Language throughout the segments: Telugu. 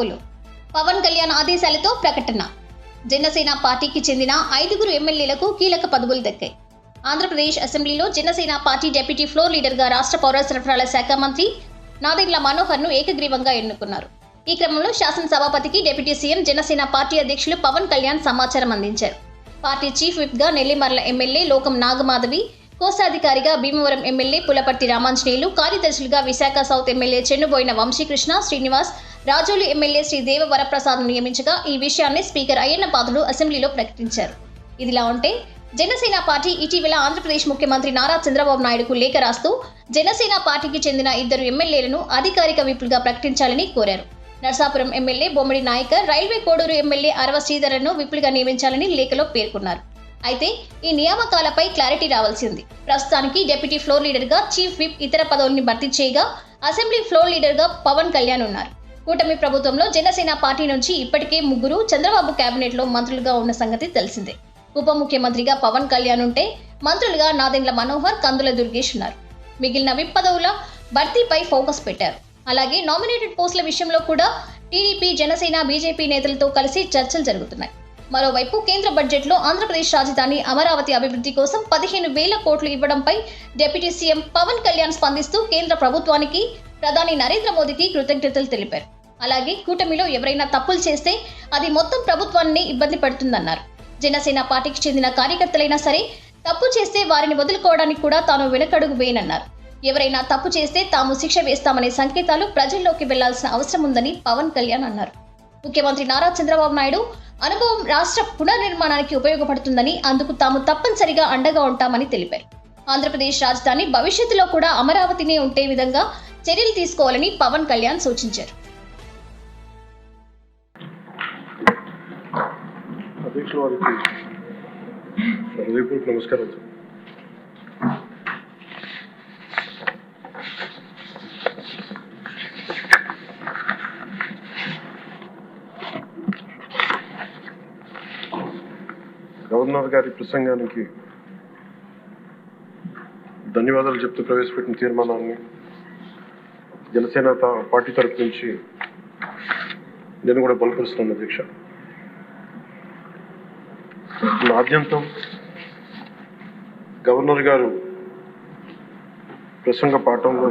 పదవులు పవన్ కళ్యాణ్ ఆదేశాలతో ప్రకటన. జనసేన పార్టీకి చెందిన ఐదుగురు ఎమ్మెల్యేలకు కీలక పదవులు దక్కాయి. ఆంధ్రప్రదేశ్ అసెంబ్లీలో జనసేన పార్టీ డిప్యూటీ ఫ్లోర్ లీడర్గా రాష్ట్ర పౌర సరఫరాల శాఖ మంత్రి నాదెండ్ల మనోహర్ను ఏకగ్రీవంగా ఎన్నుకున్నారు. ఈ క్రమంలో శాసనసభాపతికి డిప్యూటీ సీఎం జనసేన పార్టీ అధ్యక్షులు పవన్ కళ్యాణ్ సమాచారం అందించారు. పార్టీ చీఫ్ విప్గా నెల్లిమర్ల ఎమ్మెల్యే లోకం నాగమాధవి కోశాధికారిగా Bhimavaram MLA Pulaparthi Ramanjaneyulu కార్యదర్శులుగా Visakha south MLA Chennuboina Vamsikrishna Srinivas Razole MLA Shri Deva Varaprasad నియమించగా ఈ విషయాన్ని స్పీకర్ అయ్యన్న పాత్రుడు అసెంబ్లీలో ప్రకటించారు. ఇదిలా ఉంటే జనసేన పార్టీ ఇటీవల ఆంధ్రప్రదేశ్ ముఖ్యమంత్రి నారా చంద్రబాబు నాయుడుకు లేఖ రాస్తూ జనసేన పార్టీకి చెందిన ఇద్దరు ఎమ్మెల్యేలను అధికారిక విప్లుగా ప్రకటించాలని కోరారు. Narsapuram MLA Bommidi Nayakar railway Koduru MLA Arava శ్రీధరన్ను విప్లుగా నియమించాలని లేఖలో పేర్కొన్నారు. అయితే ఈ నియామకాలపై క్లారిటీ రావాల్సి ఉంది ప్రస్తుతానికి డిప్యూటీ ఫ్లోర్ లీడర్గా చీఫ్ విప్ ఇతర పదవుల్ని భర్తీ చేయగా అసెంబ్లీ ఫ్లోర్ లీడర్గా పవన్ కళ్యాణ్ ఉన్నారు. కూటమి ప్రభుత్వంలో జనసేన పార్టీ నుంచి ఇప్పటికే ముగ్గురు చంద్రబాబు కేబినెట్లో మంత్రులుగా ఉన్న సంగతి తెలిసిందే. ఉప ముఖ్యమంత్రిగా పవన్ కళ్యాణ్ ఉంటే మంత్రులుగా నాదెండ్ల మనోహర్ కందుల దుర్గేష్ ఉన్నారు. మిగిలిన విప్ పదవుల భర్తీపై ఫోకస్ పెట్టారు. అలాగే నామినేటెడ్ పోస్టుల విషయంలో కూడా టీడీపీ జనసేన బీజేపీ నేతలతో కలిసి చర్చలు జరుగుతున్నాయి. మరోవైపు కేంద్ర బడ్జెట్లో ఆంధ్రప్రదేశ్ రాజధాని అమరావతి అభివృద్ధి కోసం పదిహేను వేల కోట్లు ఇవ్వడంపై డిప్యూటీ సీఎం పవన్ కళ్యాణ్ స్పందిస్తూ కేంద్ర ప్రభుత్వానికి ప్రధాని నరేంద్ర మోదీకి కృతజ్ఞతలు తెలిపారు. అలాగే కూటమిలో ఎవరైనా తప్పులు చేస్తే అది మొత్తం ప్రభుత్వాన్ని ఇబ్బంది పెడుతుందన్నారు. జనసేన పార్టీకి చెందిన కార్యకర్తలైనా సరే తప్పు చేస్తే వారిని వదులుకోవడానికి కూడా తాను వెనకడుగు వేయనన్నారు. ఎవరైనా తప్పు చేస్తే తాము శిక్ష వేస్తామనే సంకేతాలు ప్రజల్లోకి వెళ్ళాల్సిన అవసరం ఉందని పవన్ కళ్యాణ్ అన్నారు. ముఖ్యమంత్రి నారా చంద్రబాబు నాయుడు అనుభవం రాష్ట్ర పునర్నిర్మాణానికి ఉపయోగపడుతుందని అందుకు తాము తప్పనిసరిగా అండగా ఉంటామని తెలిపారు. ఆంధ్రప్రదేశ్ రాజధాని భవిష్యత్తులో కూడా అమరావతినే ఉంటే విధంగా చర్యలు తీసుకోవాలని పవన్ కళ్యాణ్ సూచించారు. నమస్కారం. గవర్నర్ గారి ప్రసంగానికి ధన్యవాదాలు చెప్తూ ప్రవేశపెట్టిన తీర్మానాన్ని జనసేన పార్టీ తరపు నుంచి నేను కూడా బలపరుస్తున్నాను అధ్యక్ష ఆద్యంతం గవర్నర్ గారు ప్రసంగ పాఠంలో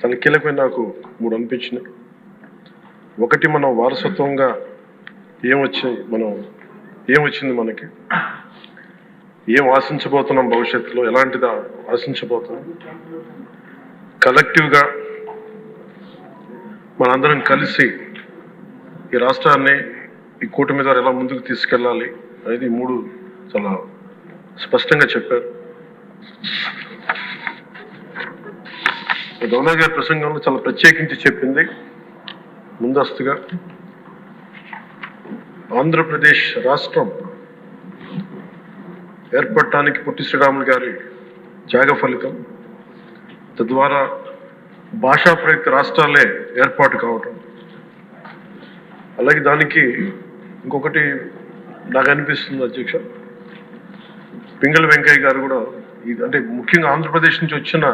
చాలా కీలకమైన నాకు మూడు అనిపించినాయి. ఒకటి మనం వారసత్వంగా ఏమొచ్చాయి మనం ఏమొచ్చింది మనకి? ఏం ఆశించబోతున్నాం భవిష్యత్తులో? ఎలాంటిది ఆశించబోతున్నాం? కలెక్టివ్గా మనందరం కలిసి ఈ రాష్ట్రాన్ని ఈ కూటమి ద్వారా ఎలా ముందుకు తీసుకెళ్ళాలి అనేది మూడు చాలా స్పష్టంగా చెప్పారు. గవర్నర్ గారి ప్రసంగంలో చాలా ప్రత్యేకించి చెప్పింది. ముందస్తుగా ఆంధ్రప్రదేశ్ రాష్ట్రం ఏర్పడటానికి పుట్టి శ్రీరాములు గారి త్యాగ ఫలితం తద్వారా భాషా ప్రయుక్త రాష్ట్రాలే ఏర్పాటు కావటం. అలాగే దానికి ఇంకొకటి నాకు అనిపిస్తుంది అధ్యక్ష. పింగళ వెంకయ్య గారు కూడా ఇది అంటే ముఖ్యంగా ఆంధ్రప్రదేశ్ నుంచి వచ్చిన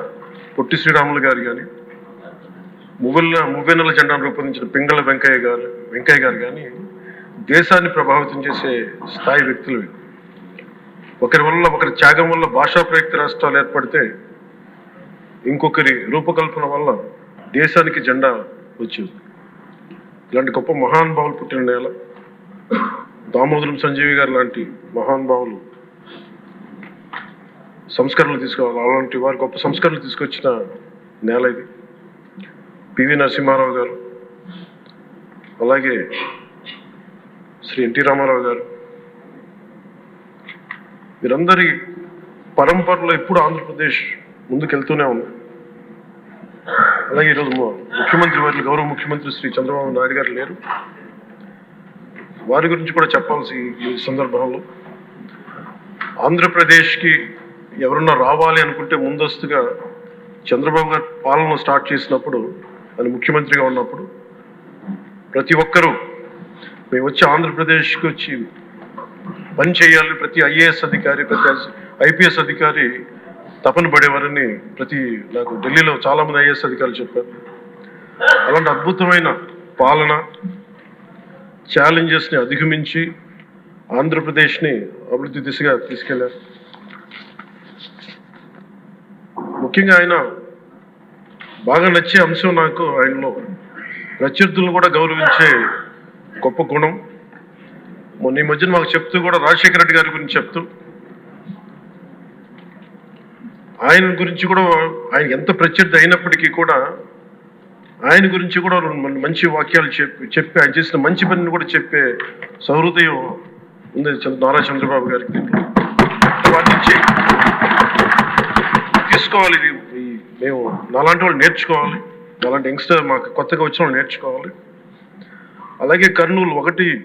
పొట్టి శ్రీరాములు గారు కానీ మువ్వెల మువ్వెన్నెల జెండాను రూపొందించిన పింగళ వెంకయ్య గారు వెంకయ్య గారు కానీ దేశాన్ని ప్రభావితం చేసే స్థాయి వ్యక్తులు ఒకరి వల్ల ఒకరి త్యాగం వల్ల భాషా ప్రయుక్త రాష్ట్రాలు ఏర్పడితే ఇంకొకరి రూపకల్పన వల్ల దేశానికి జెండా వచ్చింది. ఇలాంటి గొప్ప మహానుభావులు పుట్టిన నేల దామోదరం సంజీవి గారు లాంటి మహానుభావులు సంస్కరణలు తీసుకోవాలి. అలాంటి వారి గొప్ప సంస్కరణలు తీసుకొచ్చిన నేల ఇది. పివి నరసింహారావు గారు అలాగే శ్రీ ఎన్టీ రామారావు గారు. వీరందరి పరంపరలో ఎప్పుడు ఆంధ్రప్రదేశ్ ముందుకెళ్తూనే ఉంది. అలాగే ఈరోజు ముఖ్యమంత్రి వారి గౌరవ ముఖ్యమంత్రి శ్రీ చంద్రబాబు నాయుడు గారు లేరు. వారి గురించి కూడా చెప్పాల్సి ఈ సందర్భంలో ఆంధ్రప్రదేశ్కి ఎవరన్నా రావాలి అనుకుంటే ముందస్తుగా చంద్రబాబు గారు పాలన స్టార్ట్ చేసినప్పుడు ఆయన ముఖ్యమంత్రిగా ఉన్నప్పుడు ప్రతి ఒక్కరూ మేము వచ్చి ఆంధ్రప్రదేశ్కి వచ్చి పని చేయాలి ప్రతి ఐఏఎస్ అధికారి ప్రతి ఐపీఎస్ అధికారి తపన పడేవారని ప్రతి నాకు ఢిల్లీలో చాలా మంది ఐఏఎస్ అధికారులు చెప్పారు. అలాంటి అద్భుతమైన పాలన ఛాలెంజెస్ని అధిగమించి ఆంధ్రప్రదేశ్ని అభివృద్ధి దిశగా తీసుకెళ్ళారు. ముఖ్యంగా ఆయన బాగా నచ్చే అంశం నాకు ఆయనలో ప్రత్యర్థులను కూడా గౌరవించే గొప్ప గుణం. మొన్న ఈ మధ్యన మాకు చెప్తూ కూడా రాజశేఖర రెడ్డి గారి గురించి చెప్తూ ఆయన గురించి కూడా ఆయన ఎంత ప్రత్యర్థి అయినప్పటికీ కూడా ఆయన గురించి కూడా రెండు మంచి వాక్యాలు చెప్పి చెప్పి ఆయన చేసిన మంచి పనిని కూడా చెప్పే సహృదయం ఉంది చంద్ర- నారా చంద్రబాబు గారికి. వాటి నుంచి తీసుకోవాలి. ఇది మేము నాలాంటి వాళ్ళు నేర్చుకోవాలి. అలాంటి యంగ్స్టర్ మాకు కొత్తగా వచ్చిన వాళ్ళు నేర్చుకోవాలి. అలాగే కర్నూలు ఒకటి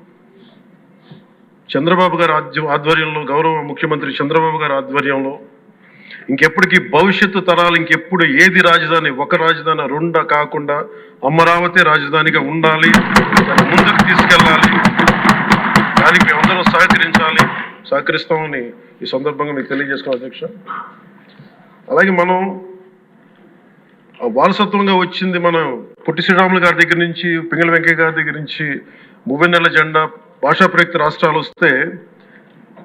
చంద్రబాబు గారి ఆధ్య- ఆధ్వర్యంలో గౌరవ ముఖ్యమంత్రి చంద్రబాబు గారి ఆధ్వర్యంలో ఇంకెప్పటికీ భవిష్యత్తు తరాలు ఇంకెప్పుడు ఏది రాజధాని ఒక రాజధాని రెండ కాకుండా అమరావతి రాజధానిగా ఉండాలి ముందుకు తీసుకెళ్ళాలి దానికి అందరూ సహకరించాలి. సహకరిస్తామని ఈ సందర్భంగా మీకు తెలియజేసుకోవాలి అధ్యక్ష. అలాగే మనం వారసత్వంగా వచ్చింది మనం పొట్టి శ్రీరాములు గారి దగ్గర నుంచి పింగళ వెంకయ్య గారి దగ్గర నుంచి మువ్వెన్నెల జెండా భాషా ప్రయుక్త రాష్ట్రాలు వస్తే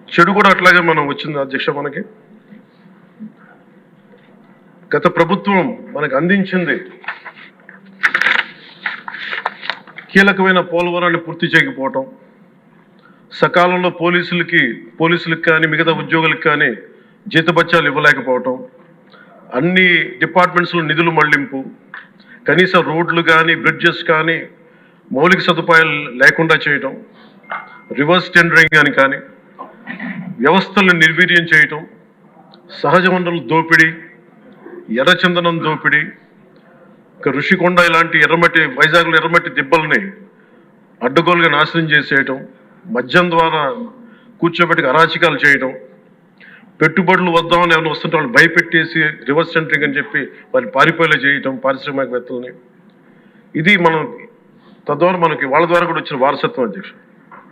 చెడు కూడా అట్లాగే మనం వచ్చింది అధ్యక్ష మనకి. గత ప్రభుత్వం మనకు అందించింది కీలకమైన పోలవరాన్ని పూర్తి చేయకపోవటం సకాలంలో పోలీసులకి పోలీసులకు కానీ మిగతా ఉద్యోగులకు కానీ జీతబత్యాలు ఇవ్వలేకపోవటం అన్ని డిపార్ట్మెంట్స్లో నిధులు మళ్ళింపు కనీస రోడ్లు కానీ బ్రిడ్జెస్ కానీ మౌలిక సదుపాయాలు లేకుండా చేయటం రివర్స్ టెండరింగ్ అని కానీ వ్యవస్థలను నిర్వీర్యం చేయటం సహజ వనరుల దోపిడీ ఎర్రచందనం దోపిడీ ఇంకా ఋషికొండ ఇలాంటి ఎర్రమట్టి వైజాగ్లో ఎర్రమట్టి దిబ్బల్ని అడ్డగోలుగా నాశనం చేసేయటం మద్యం ద్వారా కూర్చోబెట్టి అరాచకాలు చేయటం పెట్టుబడులు వద్దామని ఎవరైనా వస్తుంటే వాళ్ళు భయపెట్టేసి రివర్స్ సెంటరింగ్ అని చెప్పి వారిని పారిపోయేలా చేయటం పారిశ్రామికవేత్తలని. ఇది మనం తద్వారా మనకి వాళ్ళ ద్వారా కూడా వచ్చిన వారసత్వం అధ్యక్షుడు.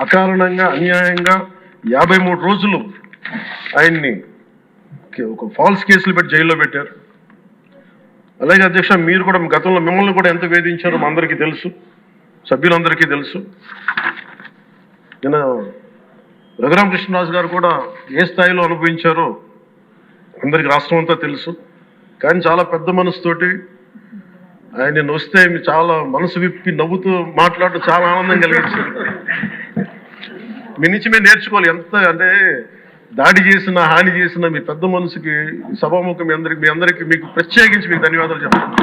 అకారణంగా అన్యాయంగా యాభై మూడు రోజులు ఆయన్ని ఒక ఫాల్స్ కేసులు పెట్టి జైల్లో పెట్టారు. అలాగే అధ్యక్ష మీరు కూడా గతంలో మిమ్మల్ని కూడా ఎంత వేధించారో అందరికీ తెలుసు. సభ్యులందరికీ తెలుసు. నిన్న రఘురామకృష్ణరాజు గారు కూడా ఏ స్థాయిలో అనుభవించారో అందరికి రాష్ట్రం అంతా తెలుసు. కానీ చాలా పెద్ద మనసుతోటి ఆయన వస్తే చాలా మనసు విప్పి నవ్వుతూ మాట్లాడటం చాలా ఆనందం కలిగించింది. మీ నుంచి మేము నేర్చుకోవాలి. ఎంత అంటే దాడి చేసిన హాని చేసిన మీ పెద్ద మనసుకి సభాముఖం మీ అందరికి మీ అందరికి మీకు ప్రత్యేకించి మీకు ధన్యవాదాలు చెప్తాను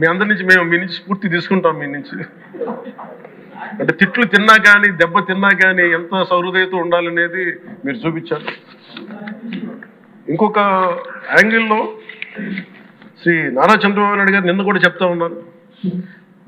మీ అందరి నుంచి మేము మీ నుంచి స్ఫూర్తి తీసుకుంటాం మీ నుంచి. అంటే తిట్లు తిన్నా కానీ దెబ్బ తిన్నా కానీ ఎంత సౌహృదయత ఉండాలనేది మీరు చూపించారు. ఇంకొక యాంగిల్లో శ్రీ నారా చంద్రబాబు నాయుడు గారు నిన్న కూడా చెప్తా ఉన్నారు.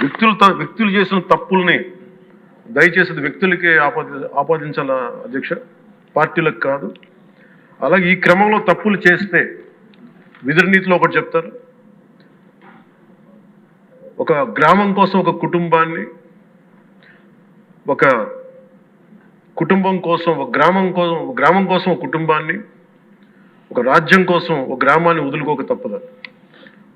వ్యక్తులు త- వ్యక్తులు చేసిన తప్పుల్ని దయచేసి వ్యక్తులకే ఆపాది ఆపాదించాల అధ్యక్ష? పార్టీలకు కాదు. అలాగే ఈ క్రమంలో తప్పులు చేస్తే విధునీతిలో ఒకటి చెప్తారు. ఒక గ్రామం కోసం ఒక కుటుంబాన్ని ఒక కుటుంబం కోసం ఒక గ్రామం కోసం గ్రామం కోసం ఒక కుటుంబాన్ని ఒక రాజ్యం కోసం ఒక గ్రామాన్ని వదులుకోక తప్పదు.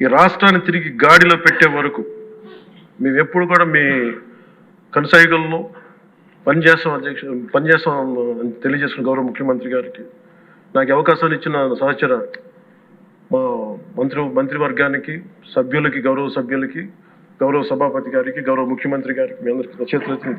ఈ రాష్ట్రాన్ని తిరిగి గాడిలో పెట్టే వరకు మేము ఎప్పుడు కూడా మీ కనసాయిగల్లో పనిచేస్తాం అధ్యక్ష పనిచేస్తాం అని తెలియజేసిన గౌరవ ముఖ్యమంత్రి గారికి. నాకు అవకాశాలు ఇచ్చిన సహచర మా మంత్రి మంత్రివర్గానికి సభ్యులకి గౌరవ సభ్యులకి గౌరవ సభాపతి గారికి గౌరవ ముఖ్యమంత్రి గారికి మీ అందరికీ చేతులెత్తి